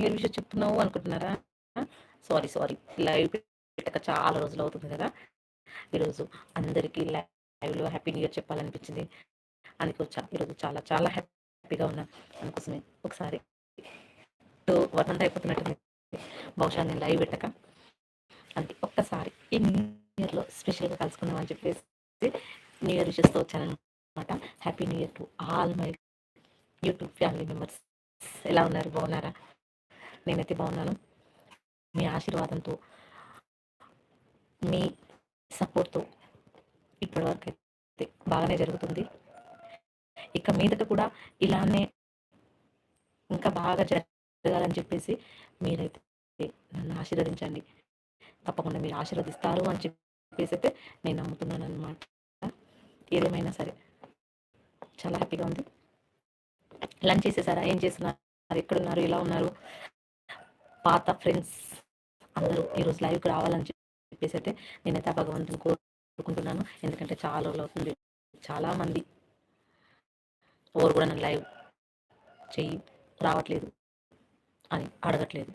Year విషయం చెప్తున్నావు అనుకుంటున్నారా? Sorry sorry. లైవ్ పెట్టక చాలా రోజులు అవుతుంది కదా? ఈరోజు అందరికీ లైవ్లో హ్యాపీ న్యూ ఇయర్ చెప్పాలనిపించింది. అందుకు ఈరోజు చాలా చాలా హ్యాపీగా ఉన్నా. అందుకోసమే ఒకసారి వన్ మంత్ అయిపోతున్నట్టు బహుశా నేను లైవ్ పెట్టక. అంతే ఒక్కసారి ఈ న్యూ ఇయర్లో స్పెషల్గా కలుసుకుందాం అని చెప్పేసి న్యూ ఇయర్ విషెస్తో వచ్చానమాట happy new year to all my YouTube family members. ఎలా ఉన్నారు? బాగున్నారా? నేనైతే బాగున్నాను. మీ ఆశీర్వాదంతో మీ సపోర్ట్తో ఇప్పటివరకు అయితే బాగానే జరుగుతుంది. ఇక మీదట కూడా ఇలానే ఇంకా బాగా జరగాలని చెప్పేసి మీరైతే నన్ను ఆశీర్వదించండి. తప్పకుండా మీరు ఆశీర్వదిస్తారు అని చెప్పేసి అయితే నేను నమ్ముతున్నాను అనమాట ఏదేమైనా సరే. చాలా హ్యాపీగా ఉంది. లంచ్ చేసేసారా? ఏం చేస్తున్నారు? ఎక్కడున్నారు? ఎలా ఉన్నారు? పాత ఫ్రెండ్స్ అందరూ ఈరోజు లైవ్కి రావాలని చెప్పేసి అయితే నేనైతే ఆ భగవంతుని కోరుకుంటున్నాను. ఎందుకంటే చాలా రోజులు అవుతుంది. చాలామంది ఎవరు కూడా నన్ను లైవ్ చెయ్యి రావట్లేదు అని అడగట్లేదు.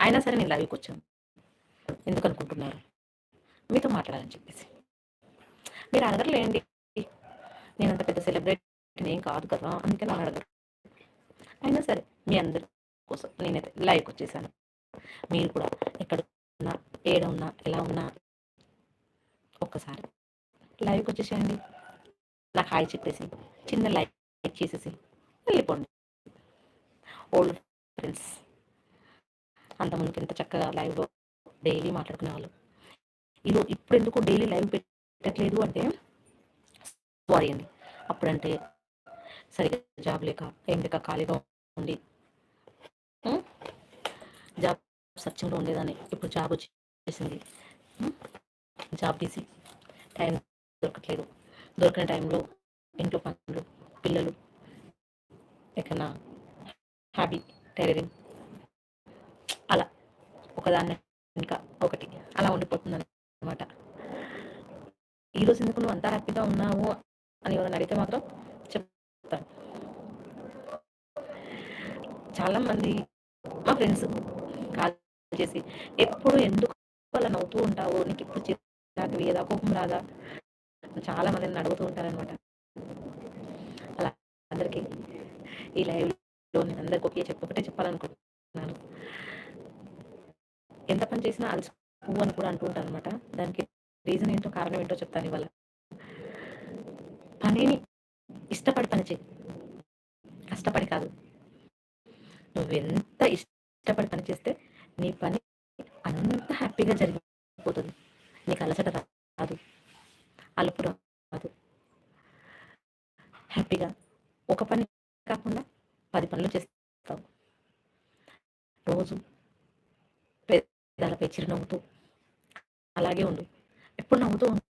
అయినా సరే నేను లైవ్కి వచ్చాను. ఎందుకు అనుకుంటున్నారు? మీతో మాట్లాడాలని చెప్పేసి. మీరు అడగలేండి నేను అంత పెద్ద సెలబ్రేట్ ఏం కాదు కదా. అందుకే నన్ను అడగరు. అయినా సరే మీ అందరూ కోసం నేనైతే లైవ్కి వచ్చేసాను. మీరు కూడా ఎక్కడ ఉన్నా ఏడ ఉన్నా ఎలా ఉన్నా ఒక్కసారి లైవ్కి వచ్చేసేయండి. నాకు హాయ్ చెప్పేసి చిన్న లైక్ చేసేసి వెళ్ళిపోండి. ఓల్డ్ ఫ్రెండ్స్ అంతమందికి ఎంత చక్కగా లైవ్లో డైలీ మాట్లాడుకునే వాళ్ళు ఇది ఇప్పుడు ఎందుకు డైలీ లైవ్ పెట్టట్లేదు అంటే సారీ అండి. అప్పుడంటే సరిగ్గా జాబ్ లేక ఏం లేక ఖాళీగా ఉండి జాబ్ సర్చింగ్లో ఉండేదాన్ని. ఇప్పుడు జాబ్ వచ్చేసింది. జాబ్ బిజీ టైం దొరకట్లేదు. దొరికిన టైంలో ఇంట్లో పనులు పిల్లలు ఎక్కడన్నా హ్యాబీ టైలరింగ్ అలా ఒకదాన్ని ఇంకా ఒకటి అలా ఉండిపోతుంది అనమాట ఈరోజు ఎందుకు నువ్వు అంతా హ్యాపీగా ఉన్నావు అని ఎవరైనా అడిగితే మాత్రం చెప్తాను. చాలామంది మా ఫ్రెండ్స్ కాల్ చేసి ఎప్పుడు ఎందుకు అలా నవ్వుతూ ఉంటావు? నీకు ఇప్పుడు చిరాకు వేయదా కోపం రాదా? చాలా మందిని అడుగుతూ ఉంటారనమాట అలా అందరికీ ఈ లైవ్లో నేను అందరికి ఒకే చెప్ప ఒకటే చెప్పాలనుకుంటున్నాను. ఎంత పని చేసినా అలసి పువ్వు అని కూడా అంటూ ఉంటాను అనమాట దానికి రీజన్ ఏంటో కారణం ఏంటో చెప్తాను ఇవాళ. పనిని ఇష్టపడి పని చేయి. కష్టపడి కాదు. నువ్వెంత ఇష్టపడి పని చేస్తే నీ పని అంత హ్యాపీగా జరిగిపోతుంది. నీకు అలసట రాదు. అలుపు రాదు. హ్యాపీగా ఒక పని కాకుండా పది పనులు చేస్తావు. రోజు పెదాలపై చిరునవ్వుతూ అలాగే ఉండు. ఎప్పుడు నవ్వుతూ ఉండు.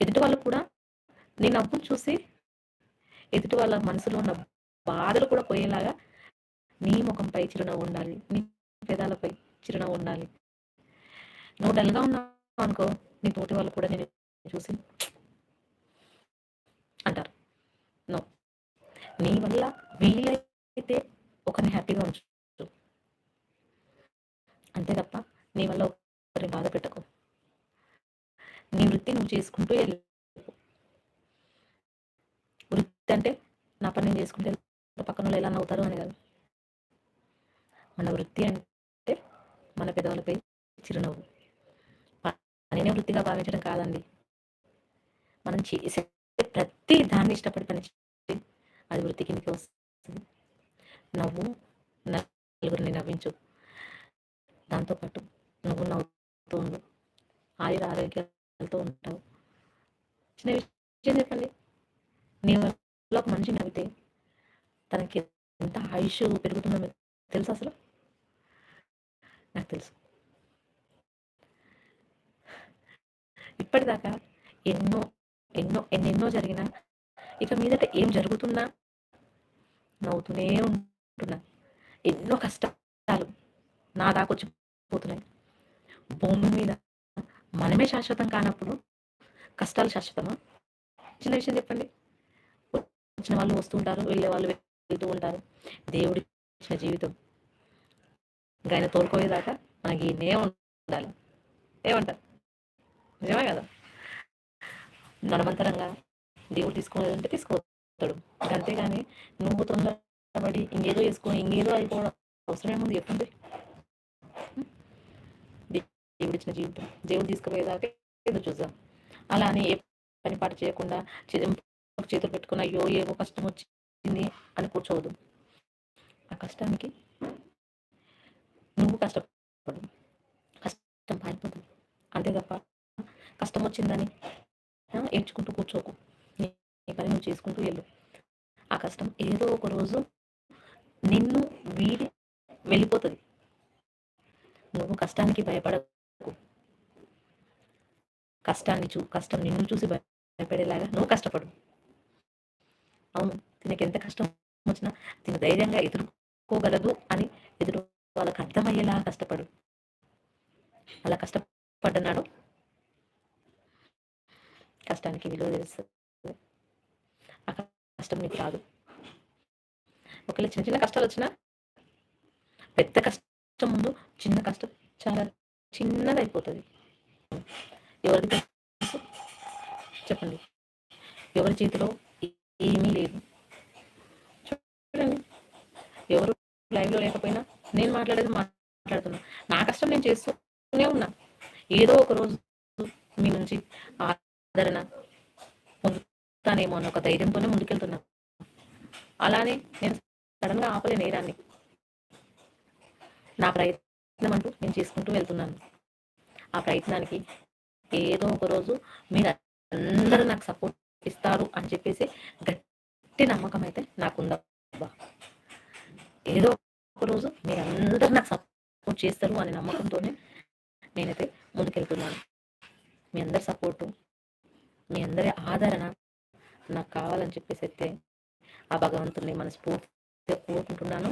ఎదుటి వాళ్ళు కూడా నీ నవ్వును చూసి ఎదుటి వాళ్ళ మనసులో ఉన్న బాధలు కూడా పోయేలాగా నీ ముఖంపై చిరునవ్వు ఉండాలి. నీ పెదాలపై చిరునవ్వు ఉండాలి. నువ్వు డల్గా ఉన్నావు అనుకో నీ తోటి వాళ్ళు కూడా నేను చూసి అంటారు. నో నీ వల్ల వీలైతే ఒకరిని హ్యాపీగా ఉంచు. అంతే తప్ప నీ వల్ల ఒకరిని బాధ పెట్టకు. నీ వృత్తి నువ్వు చేసుకుంటూ వెళ్ళి వృత్తి అంటే నా పని నేను చేసుకుంటే పక్కన వాళ్ళు ఎలా నవ్వుతారు అని కాదు. మన వృత్తి అంటే మన పెదవులపై చిరునవ్వు. పనినే వృత్తిగా భావించడం కాదండి. మనం చేసే ప్రతి దాన్ని ఇష్టపడి పని అది వృత్తి కిందకి వస్తుంది. నవ్వు నలుగురిని నవ్వించు. దాంతోపాటు నువ్వు నవ్వుతూ ఉండు. ఆయుర ఆరోగ్యాలతో ఉంటావు. చిన్న విషయం చెప్పండి. నీ వల్ల ఒక మనిషి నవ్వితే తనకి ఎంత ఆయుష్ పెరుగుతుందో తెలుసు అసలు? నాకు తెలుసు. ఇప్పటిదాకా ఎన్నో ఎన్నో ఎన్నెన్నో జరిగినా ఇక మీదట ఏం జరుగుతున్నా నవ్వుతూనే ఉంటున్నా. ఎన్నో కష్టాలు నా దాకొచ్చి పోతున్నాయి భూమి మీద మనమే శాశ్వతం కానప్పుడు కష్టాలు శాశ్వతమా? చిన్న విషయం చెప్పండి. వచ్చిన వాళ్ళు వస్తూ ఉంటారు వెళ్ళే వాళ్ళు వెళ్తూ ఉంటారు. దేవుడి జీవితం. ఇంకా ఆయన తోలుకోయేదాకా మనకి ఈయనే ఉండాలి. ఏమంటారు నిజమే కదా? నడమంతరంగా దేవుడు తీసుకోలేదంటే తీసుకోతాడు. అంతేగాని నువ్వు తొందరపడి ఇంకేదో వేసుకొని ఇంకేదో అయిపోవడం అవసరం ఏముంది చెప్పండి. దేవుడు ఇచ్చిన జీవితం. దేవుడు తీసుకుపోయేదాకా ఎదురు చూద్దాం. అలా అని ఏ పని పాట చేయకుండా చేతులు చేతులు అయ్యో ఏవో కష్టం వచ్చింది అని కూర్చోవద్దు. ఆ కష్టానికి నువ్వు కష్టపడు. కష్టం పారిపోతుంది. అంతే తప్ప కష్టం వచ్చిందని ఏడ్చుకుంటూ కూర్చోకు. నీ నీ పని నువ్వు చేసుకుంటూ వెళ్ళు. ఆ కష్టం ఏదో ఒక రోజు నిన్ను వీడి వెళ్ళిపోతుంది. నువ్వు కష్టానికి భయపడకు. కష్టాన్ని చూ కష్టం నిన్ను చూసి భయపడేలాగా నువ్వు కష్టపడు. అవును తినకి ఎంత కష్టం వచ్చినా తిన ధైర్యంగా ఎదుర్కోగలదు అని ఎదురు వాళ్ళకి అర్థమయ్యేలా కష్టపడు. అలా కష్టపడ్డనాడు. కష్టానికి విలువ తెలుస్తుంది. ఆ కష్టం నీకు రాదు. ఒకవేళ చిన్న చిన్న కష్టాలు వచ్చినా పెద్ద కష్టం ముందు చిన్న కష్టం చాలా చిన్నదైపోతుంది. ఎవరికి తెలుసు? చెప్పండి. ఎవరి చేతిలో ఏమీ లేదు. చూడండి ఎవరు లైవ్లో లేకపోయినా నేను మాట్లాడేది మాట్లాడుతున్నా. నా కష్టం నేను చేస్తూనే ఉన్నా. ఏదో ఒక రోజు మీ నుంచి ఆదరణ పొందుతానేమో అని ఒక ధైర్యంతోనే ముందుకెళ్తున్నా. అలానే నేను సడన్గా ఆపలే నేరాన్ని. నా ప్రయత్నం అంటూ నేను చేసుకుంటూ వెళ్తున్నాను. ఆ ప్రయత్నానికి ఏదో ఒక రోజు మీరు అందరూ నాకు సపోర్ట్ ఇస్తారు అని చెప్పేసి గట్టి నమ్మకం అయితే నాకుందబ్బా. ఏదో ఒక రోజు మీరు అందరూ నాకు సపోర్ట్ చేస్తారు అనే నమ్మకంతోనే నేనైతే ముందుకెళ్తున్నాను. మీ అందరి సపోర్టు మీ అందరి ఆదరణ నాకు కావాలని చెప్పేసి అయితే ఆ భగవంతుని మనస్ఫూర్తిగా కోరుకుంటున్నాను.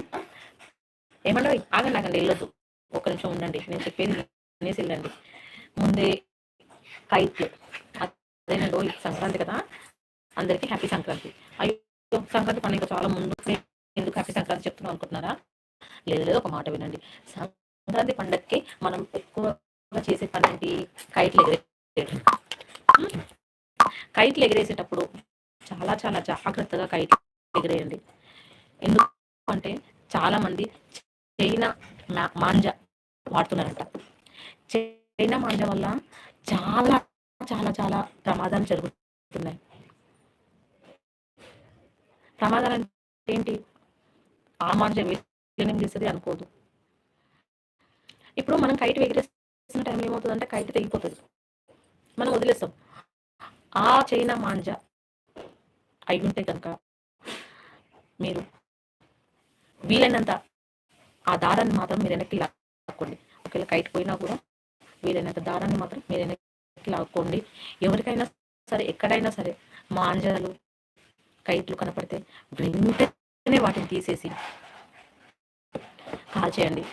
ఏమన్నా ఆగండి ఆగండి వెళ్ళొద్దు. ఒక నిమిషం ఉండండి. నేను చెప్పేది వినేసి వెళ్ళండి. ముందే కైట్లు. అదేనండి ఇది సంక్రాంతి కదా? అందరికీ హ్యాపీ సంక్రాంతి. అయ్యో సంక్రాంతి పండుగ చాలా ముందు. ఎందుకు హ్యాపీ సంక్రాంతి చెప్తున్నాం అనుకుంటున్నారా లేదు లేదు ఒక మాట వినండి. సంక్రాంతి పండగకి మనం ఎక్కువగా చేసే పని ఏంటి? కైట్లు ఎగిరేయడం కైట్లు ఎగరేసేటప్పుడు చాలా చాలా జాగ్రత్తగా కైట్లు ఎగిరేయండి. ఎందుకంటే చాలా మంది చైనా మాంజ వాడుతున్నారంట. చైనా మాంజ వల్ల చాలా చాలా చాలా ప్రమాదాలు జరుగుతున్నాయి. ప్రమాదాలు అంటే ఏంటి? ఆ మాంజ క్లీనింగ్ చేసేది అనుకోదు. ఇప్పుడు మనం కైట్ ఎగిరేసిన టైం ఏమవుతుందంటే కైట్ తెగిపోతుంది. మనం వదిలేస్తాం. ఆ చైనా మాంజ అయి ఉంటే కనుక మీరు వీలైనంత ఆ దారాన్ని మాత్రం మీరు వెనక్కి లాక్కోండి. ఒకవేళ కైట్ పోయినా కూడా వీలైనంత దారాన్ని మాత్రం మీరు వెనక్కి లాక్కోండి. ఎవరికైనా సరే ఎక్కడైనా సరే మాంజాలు కైట్లు కనపడితే వెంటనే వాటిని తీసేసి కాల్చేయండి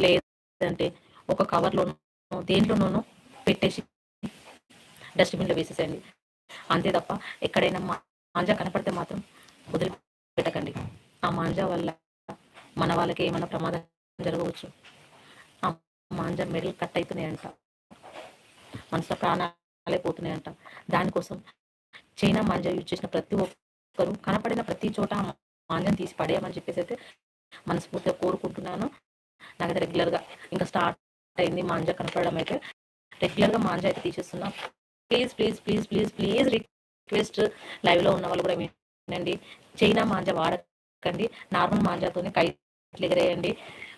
లేదంటే ఒక కవర్లోనూ దేంట్లోనూనూ పెట్టేసి డస్ట్బిన్లో వేసేసేయండి. అంతే తప్ప ఎక్కడైనా మా- మాంజా కనపడితే మాత్రం వదిలిపెట్టకండి. ఆ మాంజా వల్ల మన వాళ్ళకి ఏమైనా ప్రమాదం జరగవచ్చు. ఆ మాంజా మెడలు కట్ అవుతున్నాయంట మనసులో ప్రాణాలే పోతున్నాయంట. దానికోసం చైనా మాంజా యూజ్ చేసిన ప్రతి ఒక్కరు కనపడిన ప్రతి చోట ఆ తీసి పడేయమని చెప్పేసి అయితే మనస్ఫూర్తిగా కోరుకుంటున్నాను. నాకైతే రెగ్యులర్గా ఇంకా స్టార్ట్ అయింది మాంజా కనపడడం అయితే. రెగ్యులర్గా మాంజా అయితే తీసేస్తున్నా. Please please please please please request లైవ్లో ఉన్న వాళ్ళు కూడా వినండి. చైనా మాంజా వాడకండి. నార్మల్ మాంజాతోనే కైట్లు ఎగరేయండి.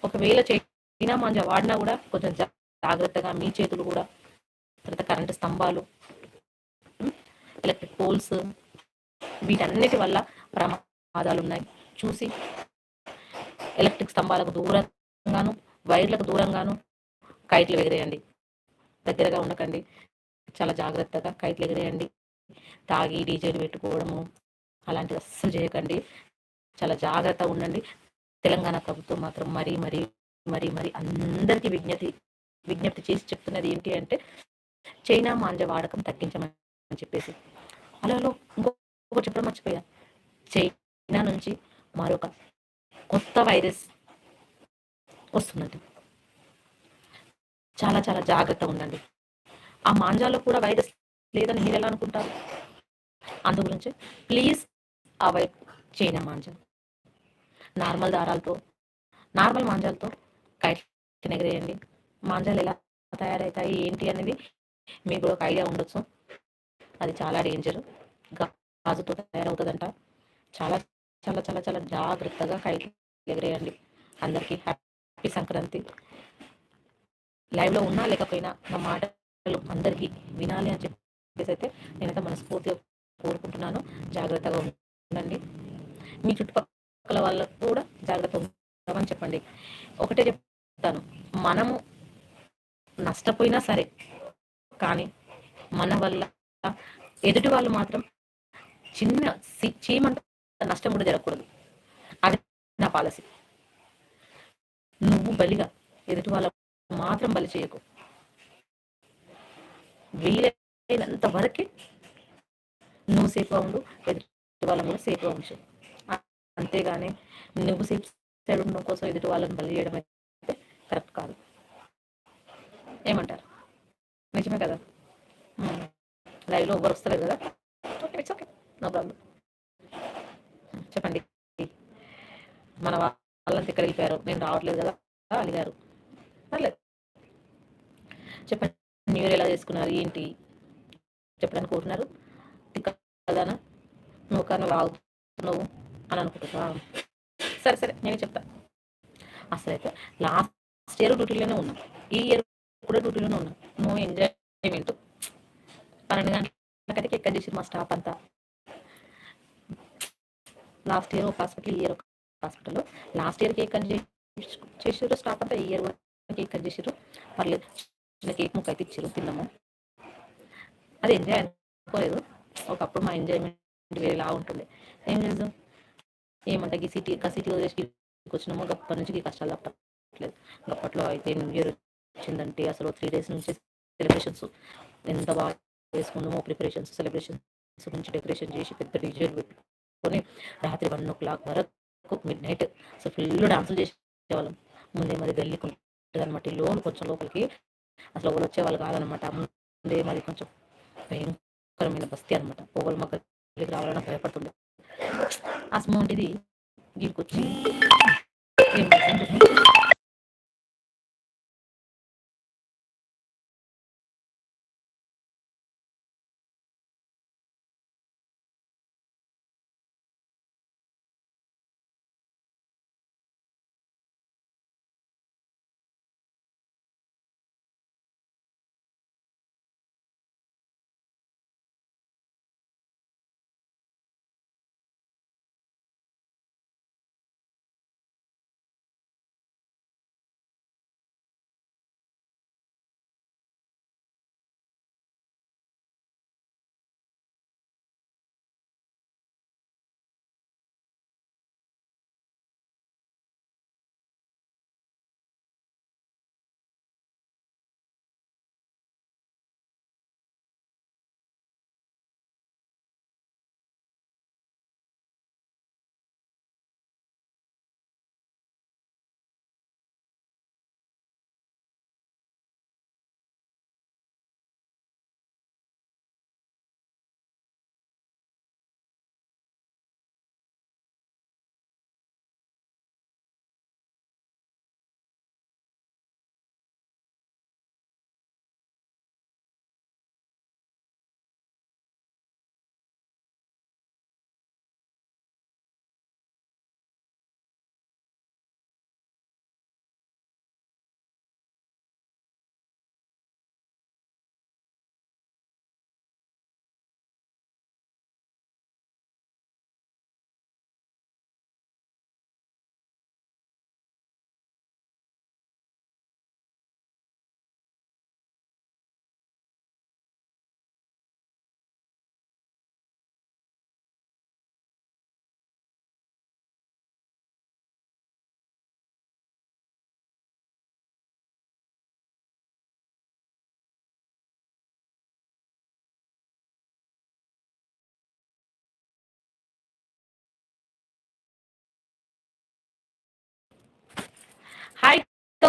ఒకవేళ చైనా మాంజా వాడినా కూడా కొంచెం జాగ్రత్తగా మీ చేతులు కూడా తర్వాత కరెంటు స్తంభాలు ఎలక్ట్రిక్ పోల్స్ వీటన్నిటి వల్ల ప్రమాదాలు ఉన్నాయి చూసి ఎలక్ట్రిక్ స్తంభాలకు దూరంగాను వైర్లకు దూరంగాను కైట్లు ఎగిరేయండి. దగ్గరగా ఉండకండి. చాలా జాగ్రత్తగా కైట్లు ఎగిరేయండి. తాగి డీజేలు పెట్టుకోవడము అలాంటివి అస్సలు చేయకండి. చాలా జాగ్రత్తగా ఉండండి. తెలంగాణ ప్రభుత్వం మాత్రం మరీ మరీ మరీ మరీ అందరికీ విజ్ఞప్తి విజ్ఞప్తి చేసి చెప్తున్నది ఏంటి అంటే చైనా మాంజ వాడకం తగ్గించమని చెప్పేసి. అలాలో ఇంకొక చెప్పడం మర్చిపోయా. చైనా నుంచి మరొక కొత్త వైరస్ వస్తుందండి చాలా చాలా జాగ్రత్తగా ఉండండి. ఆ మాంజాలో కూడా వైరస్ లేదని మీరు ఎలా అనుకుంటారు? అందు గురించి ప్లీజ్ అవాయిడ్ చేయని మాంజా. నార్మల్ దారాలతో నార్మల్ మాంజాలతో కైట్ ఎగరేయండి. మాంజాలు ఎలా తయారవుతాయి ఏంటి అనేది మీకు కూడా ఒక ఐడియా ఉండొచ్చు. అది చాలా డేంజర్. గాజుతో తయారవుతుందంట. చాలా చాలా చాలా చాలా జాగ్రత్తగా కైట్ ఎగరేయండి. అందరికీ హ్యాపీ సంక్రాంతి. లైవ్లో ఉన్నా లేకపోయినా నా మాటలు అందరికీ వినాలి అని చెప్పేసి అయితే నేనైతే మనస్ఫూర్తిగా కోరుకుంటున్నాను. జాగ్రత్తగా ఉండండి. మీ చుట్టుపక్కల వాళ్ళకు కూడా జాగ్రత్తగా ఉండమని చెప్పండి. ఒకటే చెప్తాను. మనము నష్టపోయినా సరే కానీ మన వల్ల ఎదుటి వాళ్ళు మాత్రం చిన్న చీమంట నష్టం కూడా జరగకూడదు. అది నా పాలసీ. నువ్వు బలిగా ఎదుటి వాళ్ళ మాత్రం బలి చేయకు. వీలైనంత వరకే నువ్వు సేఫ్గా ఉండు ఎదుటి వాళ్ళని కూడా సేఫ్గా ఉంచు. అంతేగాని నువ్వు సేఫ్ సైడ్ ఉండడం కోసం ఎదుటి వాళ్ళని బలి చేయడం అయితే కరెక్ట్ కాదు. ఏమంటారు? నిజమే కదా? లైవ్లో ఎవరు వస్తలేదు కదా? Okay it's okay. No problem. చెప్పండి. మన వాళ్ళంతా ఇక్కడ వెళ్ళిపోయారు? నేను రావట్లేదు కదా? అడిగారు పర్లేదు. చెప్పండి న్యూ ఇయర్ ఎలా చేసుకున్నారు? ఏంటి? చెప్పడానికి కోరుతున్నారు తిక్కదానా నువ్వు కానీ రావుతున్నావు అని అనుకుంటున్నా సరే సరే నేనే చెప్తా. అసలు అయితే లాస్ట్ ఇయర్ డ్యూటీలోనే ఉన్నా. ఈ ఇయర్ కూడా డ్యూటీలోనే ఉన్నా. నువ్వు ఎంజాయ్మెంట్. పన్నెండు గంటలకైతే ఎక్కడ చేసి మా స్టాఫ్ అంతా. లాస్ట్ ఇయర్ ఒక హాస్పిటల్ ఇయర్ ఒక hospital. Last year cake cut చేసారు స్టాఫ్ అంతా ఇయర్ కూడా కేక్ కట్ చేసారు పర్లేదు చిన్న కేక్ ముక్క అయితే ఇచ్చారు తిన్నాము. అది ఎంజాయ్ అనుకోలేదు. ఒకప్పుడు మా ఎంజాయ్మెంట్ వేరేలా ఉంటుంది ఏం చేద్దాం? ఏమంటే ఈ సిటీ ఇంకా సిటీ వదిలేసి వచ్చినాము. గప్పటి నుంచి కష్టాలు తప్పట్లేదు. గప్పట్లో అయితే న్యూ ఇయర్ వచ్చిందంటే అసలు త్రీ డేస్ నుంచి సెలబ్రేషన్స్. ఎంత బాగా చేసుకున్నామో ప్రిపరేషన్స్ సెలబ్రేషన్స్ నుంచి డెకరేషన్ చేసి పెద్ద డీజేలు చేసుకొని రాత్రి వన్ ఓ క్లాక్ వరకు మిడ్ నైట్ సో ఫుల్ డాన్సులు చేసేవాళ్ళం. ముందే మరి గల్లీ ఉంటుంది లోన్ కొంచెం లోపలికి అసలు ఎవరు వచ్చేవాళ్ళు కాదనమాట ముందే మరి కొంచెం భయంకరమైన బస్తీ అనమాట పొగలు మా రావాలని భయపడుతుంది అసమోంటిది దీనికి వచ్చి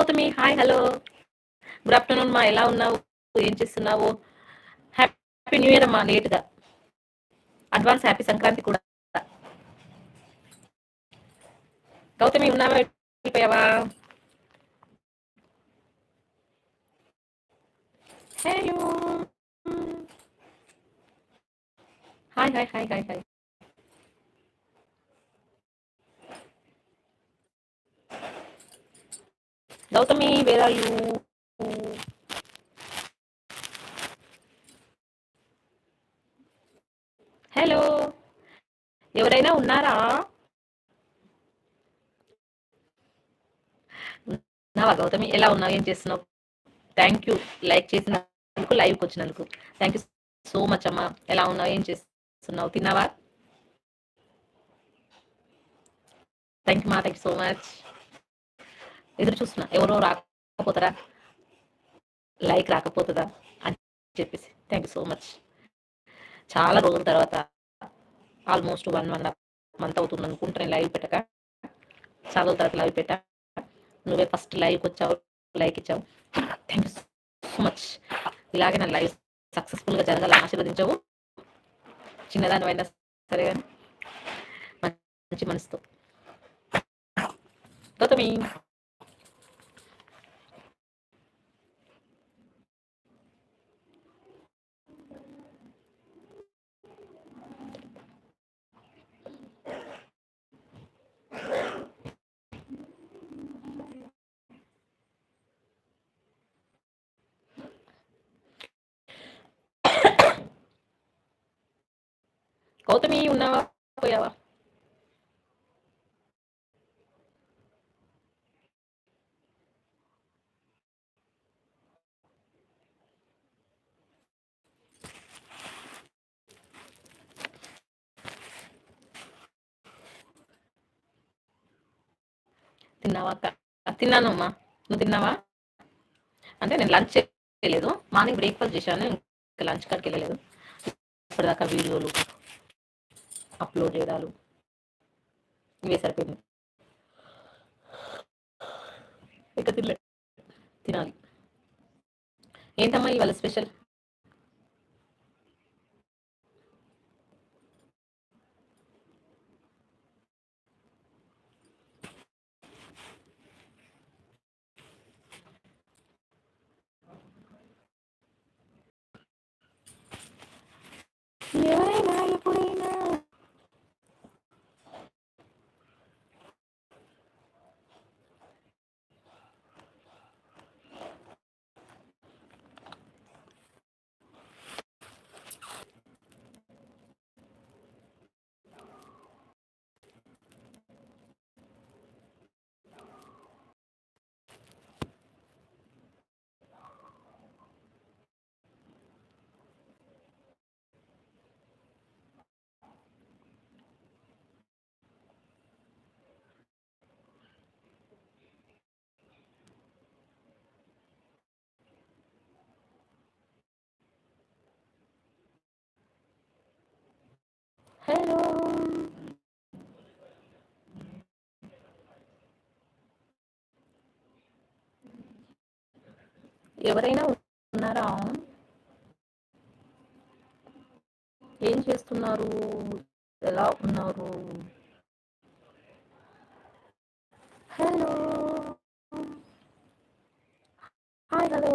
Gautami. Hi hello good afternoon మా ఎలా ఉన్నావు? ఏం చేస్తున్నావు? హ్యాపీ న్యూ ఇయర్ అమ్మా లేట్గా అడ్వాన్స్ హ్యాపీ సంక్రాంతి కూడా. గౌతమి ఉన్నావా? వెళ్ళిపోయావా? Hi hi hi hi hi Gautami where are you hello ఎవరైనా ఉన్నారా? ఉన్నావా గౌతమి? ఎలా ఉన్నావు? ఏం చేస్తున్నావు? థ్యాంక్ యూ లైక్ చేసినందుకు లైవ్కి వచ్చినందుకు. థ్యాంక్ యూ సో మచ్ అమ్మా. ఎలా ఉన్నావు? ఏం చేస్తున్నావు? తిన్నావా? థ్యాంక్ యూ మా థ్యాంక్ యూ సో మచ్ ఎదురు చూస్తున్నా ఎవరో రాకపోతారా? లైక్ రాకపోతుందా? అని చెప్పేసి. థ్యాంక్ యూ సో మచ్ చాలా రోజుల తర్వాత ఆల్మోస్ట్ వన్ వన్ మంత్ అవుతుంది అనుకుంటున్నాను నేను లైవ్ పెట్టక. చాలా రోజుల తర్వాత లైవ్ పెట్ట. నువ్వే ఫస్ట్ లైవ్కి వచ్చావు లైక్ ఇచ్చావు. థ్యాంక్ యూ సో మచ్ ఇలాగే నా లైవ్ సక్సెస్ఫుల్గా జరగాలని ఆశీర్వదించావు. చిన్నదానివైనా సరే కానీ మంచి మనసుతో. గౌతమి గౌతమి ఉన్నావా? పోయావా? తిన్నావా అక్క? తిన్నాను అమ్మా. నువ్వు తిన్నావా? అంటే నేను లంచ్ చేయలేదు. మార్నింగ్ బ్రేక్ఫాస్ట్ చేశాను. ఇంకా లంచ్ కాడికి వెళ్ళలేదు. ఇప్పటిదాకా వీడియోలు అప్లోడ్ చేయడాలు ఇవే సరిపోయింది. ఇక తినలే. తినాలి. ఏంటమ్మా ఇవాళ స్పెషల్ ఎవరైనా ఎప్పుడైనా హలో. ఎవరైనా ఉన్నారా? ఏం చేస్తున్నారు? ఎలా ఉన్నారు? Hello hi hello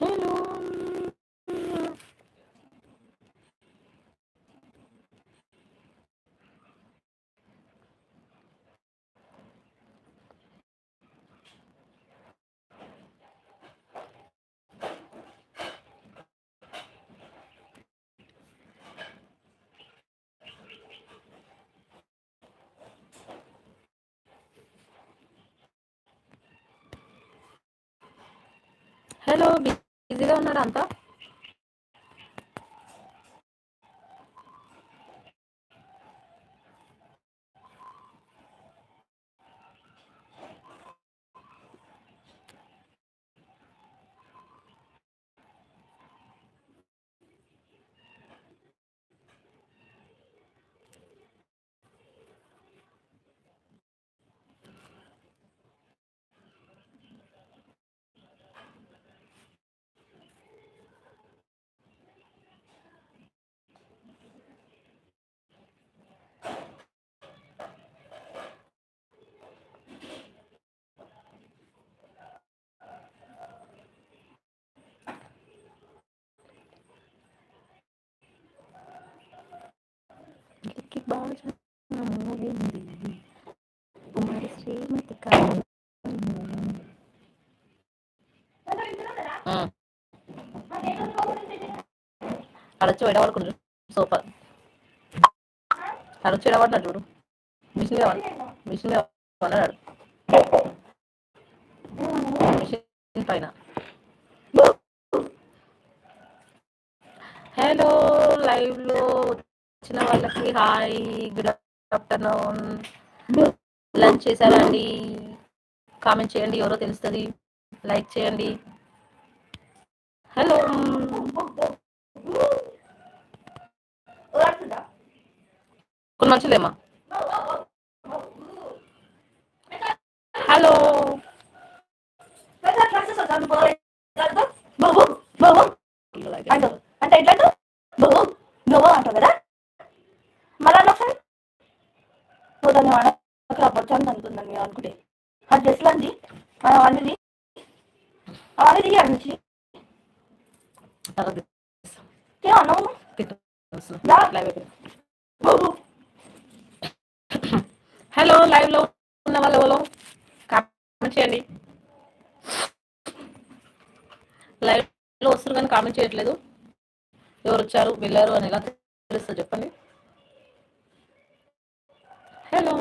hello hello బిజీగా ఉన్నాడా అంతా? ఇంటికి బాగా కుమారి శ్రీమతి అడచ్చు అడొచ్చి సోఫా అడచ్చు అడొచ్చి చూడు మిషన్ కావాలి మిషన్ అన్నాడు మిషన్ పైన హలో లైవ్లో వచ్చిన వాళ్ళకి హాయ్ గుడ్ ఆఫ్టర్నూన్ లంచ్ చేశారండి. కామెంట్ చేయండి ఎవరో తెలుస్తుంది. లైక్ చేయండి. హలో. కొన్ని మంచిలేమ్మా హలో. అంటే ఎట్లా నువ్వు అంటావు కదా మళ్ళా ఒకసారి నువ్వు దాన్ని వాడక అనుకుందాం మీరు అనుకుంటే ఆ డ్రెస్లు అండి అవన్నీ అవన్నీ దిగాడు నుంచి హలో లైవ్లో ఉన్న వాళ్ళు ఎవరు? కామెంట్ చేయండి. లైవ్లో వస్తారు కానీ కామెంట్ చేయట్లేదు. ఎవరు వచ్చారు వెళ్ళారు అని ఎలా తెలుస్తుంది చెప్పండి. హలో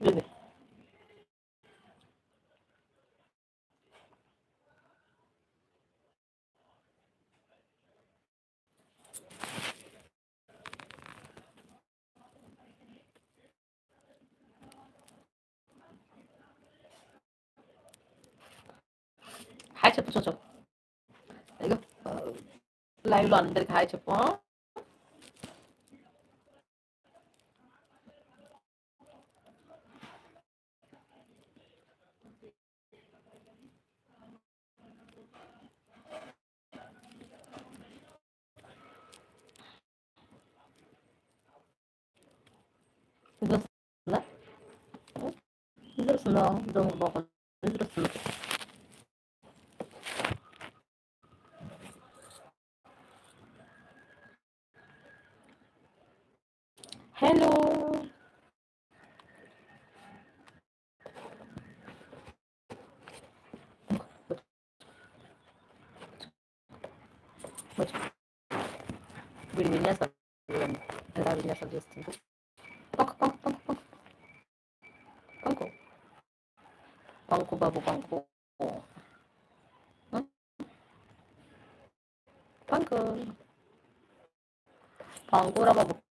ఇది. హాయ్ చెప్పు చూచు ఇదిగో లైవ్లో అందరికి హాయ్ చెప్పు ఇది వస్తుందా ఇది వస్తుందా దొంగ బాబు Блин, меня оставили. Да, меня что детстве. Панку, панку, панку, панку. Панку. Панку, бабу, панку. Панку. Панку, рабабу.